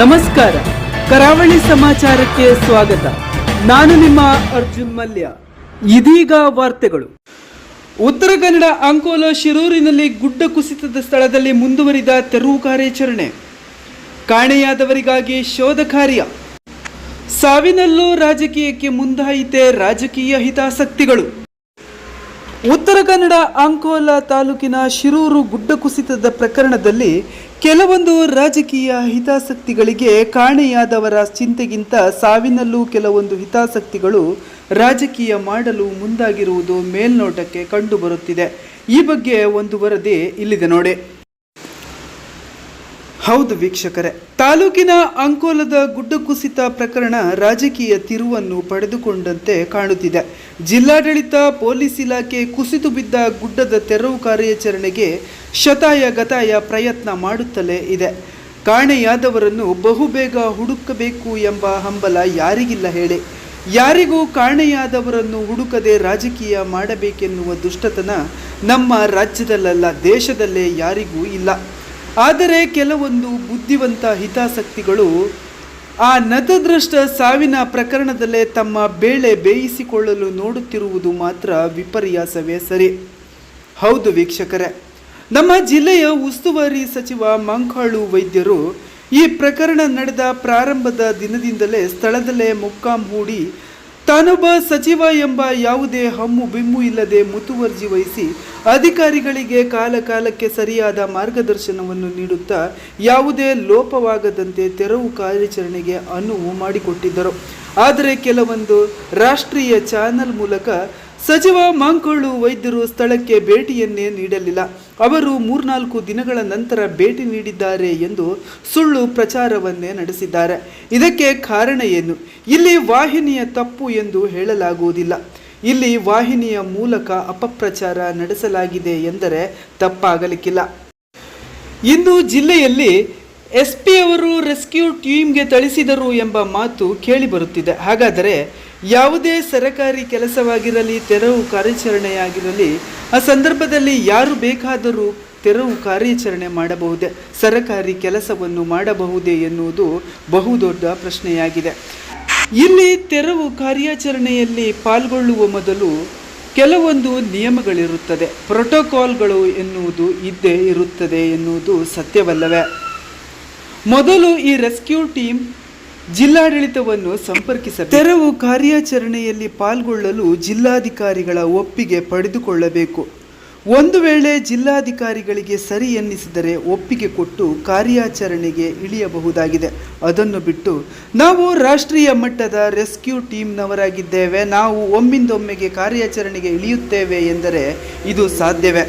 ನಮಸ್ಕಾರ. ಕರಾವಳಿ ಸಮಾಚಾರಕ್ಕೆ ಸ್ವಾಗತ. ನಾನು ನಿಮ್ಮ ಅರ್ಜುನ್ ಮಲ್ಯ. ಇದೀಗ ವಾರ್ತೆಗಳು. ಉತ್ತರ ಕನ್ನಡ ಅಂಕೋಲ ಶಿರೂರಿನಲ್ಲಿ ಗುಡ್ಡ ಕುಸಿತದ ಸ್ಥಳದಲ್ಲಿ ಮುಂದುವರಿದ ತೆರವು ಕಾರ್ಯಾಚರಣೆ. ಕಾಣೆಯಾದವರಿಗಾಗಿ ಶೋಧ ಕಾರ್ಯ. ಸಾವಿನಲ್ಲೂ ರಾಜಕೀಯಕ್ಕೆ ಮುಂದಾಯಿತೆ ರಾಜಕೀಯ ಹಿತಾಸಕ್ತಿಗಳು. ಉತ್ತರ ಕನ್ನಡ ಅಂಕೋಲ ತಾಲೂಕಿನ ಶಿರೂರು ಗುಡ್ಡ ಕುಸಿತದ ಪ್ರಕರಣದಲ್ಲಿ ಕೆಲವೊಂದು ರಾಜಕೀಯ ಹಿತಾಸಕ್ತಿಗಳಿಗೆ ಕಾಣೆಯಾದವರ ಚಿಂತೆಗಿಂತ ಸಾವಿನಲ್ಲೂ ಕೆಲವೊಂದು ಹಿತಾಸಕ್ತಿಗಳು ರಾಜಕೀಯ ಮಾಡಲು ಮುಂದಾಗಿರುವುದು ಮೇಲ್ನೋಟಕ್ಕೆ ಕಂಡುಬರುತ್ತಿದೆ. ಈ ಬಗ್ಗೆ ಒಂದು ವರದಿ ಇಲ್ಲಿದೆ ನೋಡಿ. ಹೌದು ವೀಕ್ಷಕರೇ, ತಾಲೂಕಿನ ಅಂಕೋಲದ ಗುಡ್ಡ ಕುಸಿತ ಪ್ರಕರಣ ರಾಜಕೀಯ ತಿರುವನ್ನು ಪಡೆದುಕೊಂಡಂತೆ ಕಾಣುತ್ತಿದೆ. ಜಿಲ್ಲಾಡಳಿತ, ಪೊಲೀಸ್ ಇಲಾಖೆ ಕುಸಿತು ಬಿದ್ದ ಗುಡ್ಡದ ತೆರವು ಕಾರ್ಯಾಚರಣೆಗೆ ಶತಾಯ ಗತಾಯ ಪ್ರಯತ್ನ ಮಾಡುತ್ತಲೇ ಇದೆ. ಕಾಣೆಯಾದವರನ್ನು ಬಹುಬೇಗ ಹುಡುಕಬೇಕು ಎಂಬ ಹಂಬಲ ಯಾರಿಗಿಲ್ಲ ಹೇಳಿ. ಯಾರಿಗೂ ಕಾಣೆಯಾದವರನ್ನು ಹುಡುಕದೆ ರಾಜಕೀಯ ಮಾಡಬೇಕೆನ್ನುವ ದುಷ್ಟತನ ನಮ್ಮ ರಾಜ್ಯದಲ್ಲಲ್ಲ, ದೇಶದಲ್ಲೇ ಯಾರಿಗೂ ಇಲ್ಲ. ಆದರೆ ಕೆಲವೊಂದು ಬುದ್ಧಿವಂತ ಹಿತಾಸಕ್ತಿಗಳು ಆ ನತದೃಷ್ಟ ಸಾವಿನ ಪ್ರಕರಣದಲ್ಲೇ ತಮ್ಮ ಬೇಳೆ ಬೇಯಿಸಿಕೊಳ್ಳಲು ನೋಡುತ್ತಿರುವುದು ಮಾತ್ರ ವಿಪರ್ಯಾಸವೇ ಸರಿ. ಹೌದು ವೀಕ್ಷಕರೇ, ನಮ್ಮ ಜಿಲ್ಲೆಯ ಉಸ್ತುವಾರಿ ಸಚಿವ ಮಂಕಾಳು ವೈದ್ಯರು ಈ ಪ್ರಕರಣ ನಡೆದ ಪ್ರಾರಂಭದ ದಿನದಿಂದಲೇ ಸ್ಥಳದಲ್ಲೇ ಮೊಕ್ಕಾಂ ಹೂಡಿ ತಾನೊಬ್ಬ ಸಚಿವ ಎಂಬ ಯಾವುದೇ ಹಮ್ಮು ಬಿಮ್ಮು ಇಲ್ಲದೆ ಮುತುವರ್ಜಿ ವಹಿಸಿ ಅಧಿಕಾರಿಗಳಿಗೆ ಕಾಲ ಕಾಲಕ್ಕೆ ಸರಿಯಾದ ಮಾರ್ಗದರ್ಶನವನ್ನು ನೀಡುತ್ತಾ ಯಾವುದೇ ಲೋಪವಾಗದಂತೆ ತೆರವು ಕಾರ್ಯಾಚರಣೆಗೆ ಅನುವು ಮಾಡಿಕೊಟ್ಟಿದ್ದರು. ಆದರೆ ಕೆಲವೊಂದು ರಾಷ್ಟ್ರೀಯ ಚಾನೆಲ್ ಮೂಲಕ ಸಚಿವ ಮಾಂಕೊಳ್ಳು ವೈದ್ಯರು ಸ್ಥಳಕ್ಕೆ ಭೇಟಿಯನ್ನೇ ನೀಡಲಿಲ್ಲ. ಅವರು ಮೂರ್ನಾಲ್ಕು ದಿನಗಳ ನಂತರ ಭೇಟಿ ನೀಡಿದ್ದಾರೆ ಎಂದು ಸುಳ್ಳು ಪ್ರಚಾರವನ್ನೇ ನಡೆಸಿದ್ದಾರೆ. ಇದಕ್ಕೆ ಕಾರಣ ಏನು? ಇಲ್ಲಿ ವಾಹಿನಿಯ ತಪ್ಪು ಎಂದು ಹೇಳಲಾಗುವುದಿಲ್ಲ. ಇಲ್ಲಿ ವಾಹಿನಿಯ ಮೂಲಕ ಅಪಪ್ರಚಾರ ನಡೆಸಲಾಗಿದೆ ಎಂದರೆ ತಪ್ಪಾಗಲಿಕ್ಕಿಲ್ಲ. ಇಂದು ಜಿಲ್ಲೆಯಲ್ಲಿ ಎಸ್ ಪಿ ಅವರು ರೆಸ್ಕ್ಯೂ ಟೀಮ್ಗೆ ಥಳಿಸಿದರು ಎಂಬ ಮಾತು ಕೇಳಿಬರುತ್ತಿದೆ ಹಾಗಾದರೆ ಯಾವುದೇ ಸರಕಾರಿ ಕೆಲಸವಾಗಿರಲಿ, ತೆರವು ಕಾರ್ಯಾಚರಣೆಯಾಗಿರಲಿ, ಆ ಸಂದರ್ಭದಲ್ಲಿ ಯಾರು ಬೇಕಾದರೂ ತೆರವು ಕಾರ್ಯಾಚರಣೆ ಮಾಡಬಹುದೇ? ಸರಕಾರಿ ಕೆಲಸವನ್ನು ಮಾಡಬಹುದೇ ಎನ್ನುವುದು ಬಹುದೊಡ್ಡ ಪ್ರಶ್ನೆಯಾಗಿದೆ. ಇಲ್ಲಿ ತೆರವು ಕಾರ್ಯಾಚರಣೆಯಲ್ಲಿ ಪಾಲ್ಗೊಳ್ಳುವ ಮೊದಲು ಕೆಲವೊಂದು ನಿಯಮಗಳಿರುತ್ತದೆ. ಪ್ರೋಟೋಕಾಲ್ಗಳು ಎನ್ನುವುದು ಇದ್ದೇ ಇರುತ್ತದೆ ಎನ್ನುವುದು ಸತ್ಯವಲ್ಲವೇ? ಮೊದಲು ಈ ರೆಸ್ಕ್ಯೂ ಟೀಮ್ ಜಿಲ್ಲಾಡಳಿತವನ್ನು ಸಂಪರ್ಕಿಸ ತೆರವು ಕಾರ್ಯಾಚರಣೆಯಲ್ಲಿ ಪಾಲ್ಗೊಳ್ಳಲು ಜಿಲ್ಲಾಧಿಕಾರಿಗಳ ಒಪ್ಪಿಗೆ ಪಡೆದುಕೊಳ್ಳಬೇಕು. ಒಂದು ವೇಳೆ ಜಿಲ್ಲಾಧಿಕಾರಿಗಳಿಗೆ ಸರಿ ಎನ್ನಿಸಿದರೆ ಒಪ್ಪಿಗೆ ಕೊಟ್ಟು ಕಾರ್ಯಾಚರಣೆಗೆ ಇಳಿಯಬಹುದಾಗಿದೆ. ಅದನ್ನು ಬಿಟ್ಟು ನಾವು ರಾಷ್ಟ್ರೀಯ ಮಟ್ಟದ ರೆಸ್ಕ್ಯೂ ಟೀಮ್ನವರಾಗಿದ್ದೇವೆ. ನಾವು ಒಮ್ಮಿಂದೊಮ್ಮೆಗೆ ಕಾರ್ಯಾಚರಣೆಗೆ ಇಳಿಯುತ್ತೇವೆ ಎಂದರೆ ಇದು ಸಾಧ್ಯವೇ?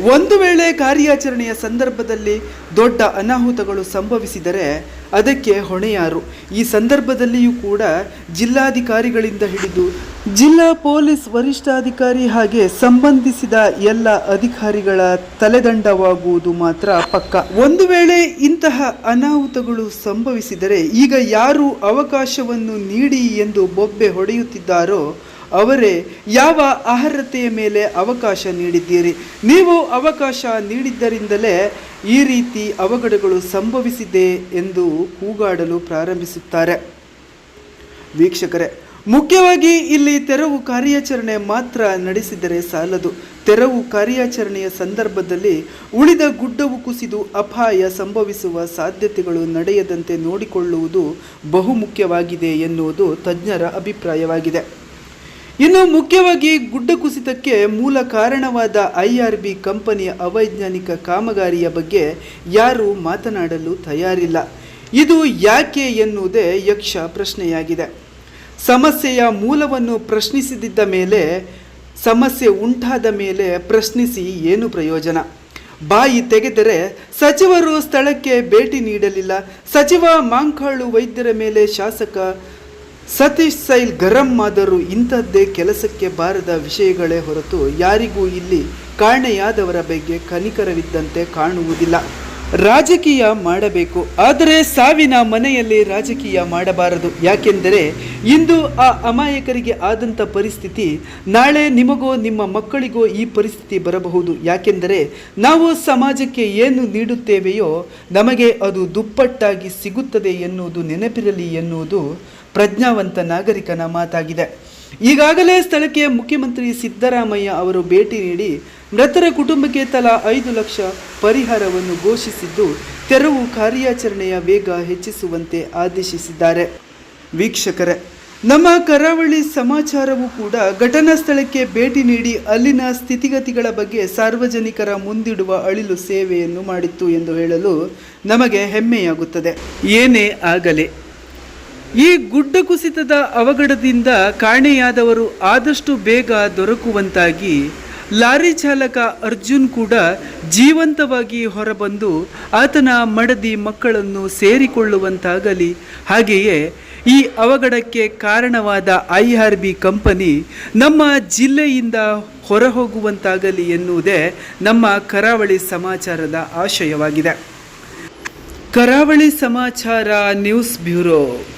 ಒಂದು ವೇಳೆ ಕಾರ್ಯಾಚರಣೆಯ ಸಂದರ್ಭದಲ್ಲಿ ದೊಡ್ಡ ಅನಾಹುತಗಳು ಸಂಭವಿಸಿದರೆ ಅದಕ್ಕೆ ಹೊಣೆಯಾರು. ಈ ಸಂದರ್ಭದಲ್ಲಿಯೂ ಕೂಡ ಜಿಲ್ಲಾಧಿಕಾರಿಗಳಿಂದ ಹಿಡಿದು ಜಿಲ್ಲಾ ಪೊಲೀಸ್ ವರಿಷ್ಠಾಧಿಕಾರಿ ಹಾಗೆ ಸಂಬಂಧಿಸಿದ ಎಲ್ಲ ಅಧಿಕಾರಿಗಳ ತಲೆದಂಡವಾಗುವುದು ಮಾತ್ರ ಪಕ್ಕ. ಒಂದು ವೇಳೆ ಇಂತಹ ಅನಾಹುತಗಳು ಸಂಭವಿಸಿದರೆ ಈಗ ಯಾರು ಅವಕಾಶವನ್ನು ನೀಡಿ ಎಂದು ಬೊಬ್ಬೆ ಹೊಡೆಯುತ್ತಿದ್ದಾರೋ ಅವರೇ, ಯಾವ ಅರ್ಹತೆಯ ಮೇಲೆ ಅವಕಾಶ ನೀಡಿದ್ದೀರಿ? ನೀವು ಅವಕಾಶ ನೀಡಿದ್ದರಿಂದಲೇ ಈ ರೀತಿ ಅವಘಡಗಳು ಸಂಭವಿಸಿದೆ ಎಂದು ಕೂಗಾಡಲು ಪ್ರಾರಂಭಿಸುತ್ತಾರೆ. ವೀಕ್ಷಕರೇ, ಮುಖ್ಯವಾಗಿ ಇಲ್ಲಿ ತೆರವು ಕಾರ್ಯಾಚರಣೆ ಮಾತ್ರ ನಡೆಸಿದರೆ ಸಾಲದು. ತೆರವು ಕಾರ್ಯಾಚರಣೆಯ ಸಂದರ್ಭದಲ್ಲಿ ಉಳಿದ ಗುಡ್ಡವು ಕುಸಿದು ಅಪಾಯ ಸಂಭವಿಸುವ ಸಾಧ್ಯತೆಗಳು ನಡೆಯದಂತೆ ನೋಡಿಕೊಳ್ಳುವುದು ಬಹುಮುಖ್ಯವಾಗಿದೆ ಎನ್ನುವುದು ತಜ್ಞರ ಅಭಿಪ್ರಾಯವಾಗಿದೆ. ಇನ್ನು ಮುಖ್ಯವಾಗಿ ಗುಡ್ಡ ಕುಸಿತಕ್ಕೆ ಮೂಲ ಕಾರಣವಾದ ಐ ಆರ್ ಬಿ ಕಂಪನಿಯ ಅವೈಜ್ಞಾನಿಕ ಕಾಮಗಾರಿಯ ಬಗ್ಗೆ ಯಾರೂ ಮಾತನಾಡಲು ತಯಾರಿಲ್ಲ. ಇದು ಯಾಕೆ ಎನ್ನುವುದೇ ಯಕ್ಷ ಪ್ರಶ್ನೆಯಾಗಿದೆ. ಸಮಸ್ಯೆಯ ಮೂಲವನ್ನು ಪ್ರಶ್ನಿಸದಿದ್ದ ಮೇಲೆ, ಸಮಸ್ಯೆ ಉಂಟಾದ ಮೇಲೆ ಪ್ರಶ್ನಿಸಿ ಏನು ಪ್ರಯೋಜನ? ಬಾಯಿ ತೆಗೆದರೆ ಸಚಿವರು ಸ್ಥಳಕ್ಕೆ ಭೇಟಿ ನೀಡಲಿಲ್ಲ. ಸಚಿವ ಮಾಂಕಾಳು ವೈದ್ಯರ ಮೇಲೆ ಶಾಸಕ ಸತೀಶ್ ಸೈಲ್ ಗರಂ ಆದರೂ ಇಂಥದ್ದೇ ಕೆಲಸಕ್ಕೆ ಬಾರದ ವಿಷಯಗಳೇ ಹೊರತು ಯಾರಿಗೂ ಇಲ್ಲಿ ಕಾಣೆಯಾದವರ ಬಗ್ಗೆ ಕನಿಕರವಿದ್ದಂತೆ ಕಾಣುವುದಿಲ್ಲ. ರಾಜಕೀಯ ಮಾಡಬೇಕು, ಆದರೆ ಸಾವಿನ ಮನೆಯಲ್ಲಿ ರಾಜಕೀಯ ಮಾಡಬಾರದು. ಯಾಕೆಂದರೆ ಇಂದು ಆ ಅಮಾಯಕರಿಗೆ ಆದಂಥ ಪರಿಸ್ಥಿತಿ, ನಾಳೆ ನಿಮಗೋ ನಿಮ್ಮ ಮಕ್ಕಳಿಗೋ ಈ ಪರಿಸ್ಥಿತಿ ಬರಬಹುದು. ಯಾಕೆಂದರೆ ನಾವು ಸಮಾಜಕ್ಕೆ ಏನು ನೀಡುತ್ತೇವೆಯೋ ನಮಗೆ ಅದು ದುಪ್ಪಟ್ಟಾಗಿ ಸಿಗುತ್ತದೆ ಎನ್ನುವುದು ನೆನಪಿರಲಿ ಎನ್ನುವುದು ಪ್ರಜ್ಞಾವಂತ ನಾಗರಿಕನ ಮಾತಾಗಿದೆ. ಈಗಾಗಲೇ ಸ್ಥಳಕ್ಕೆ ಮುಖ್ಯಮಂತ್ರಿ ಸಿದ್ದರಾಮಯ್ಯ ಅವರು ಭೇಟಿ ನೀಡಿ ಮೃತರ ಕುಟುಂಬಕ್ಕೆ ತಲಾ ಐದು ಲಕ್ಷ ಪರಿಹಾರವನ್ನು ಘೋಷಿಸಿದ್ದು, ತೆರವು ಕಾರ್ಯಾಚರಣೆಯ ವೇಗ ಹೆಚ್ಚಿಸುವಂತೆ ಆದೇಶಿಸಿದ್ದಾರೆ. ವೀಕ್ಷಕರೇ, ನಮ್ಮ ಕರಾವಳಿ ಸಮಾಚಾರವು ಕೂಡ ಘಟನಾ ಸ್ಥಳಕ್ಕೆ ಭೇಟಿ ನೀಡಿ ಅಲ್ಲಿನ ಸ್ಥಿತಿಗತಿಗಳ ಬಗ್ಗೆ ಸಾರ್ವಜನಿಕರ ಮುಂದಿಡುವ ಅಳಿಲು ಸೇವೆಯನ್ನು ಮಾಡಿತ್ತು ಎಂದು ಹೇಳಲು ನಮಗೆ ಹೆಮ್ಮೆಯಾಗುತ್ತದೆ. ಏನೇ ಆಗಲಿ ಈ ಗುಡ್ಡ ಕುಸಿತದ ಅವಘಡದಿಂದ ಕಾಣೆಯಾದವರು ಆದಷ್ಟು ಬೇಗ ದೊರಕುವಂತಾಗಿ ಲಾರಿ ಚಾಲಕ ಅರ್ಜುನ್ ಕೂಡ ಜೀವಂತವಾಗಿ ಹೊರಬಂದು ಆತನ ಮಡದಿ ಮಕ್ಕಳನ್ನು ಸೇರಿಕೊಳ್ಳುವಂತಾಗಲಿ. ಹಾಗೆಯೇ ಈ ಅವಘಡಕ್ಕೆ ಕಾರಣವಾದ ಐ ಆರ್ ಬಿ ಕಂಪನಿ ನಮ್ಮ ಜಿಲ್ಲೆಯಿಂದ ಹೊರಹೋಗುವಂತಾಗಲಿ ಎನ್ನುವುದೇ ನಮ್ಮ ಕರಾವಳಿ ಸಮಾಚಾರದ ಆಶಯವಾಗಿದೆ. ಕರಾವಳಿ ಸಮಾಚಾರ ನ್ಯೂಸ್ ಬ್ಯೂರೋ.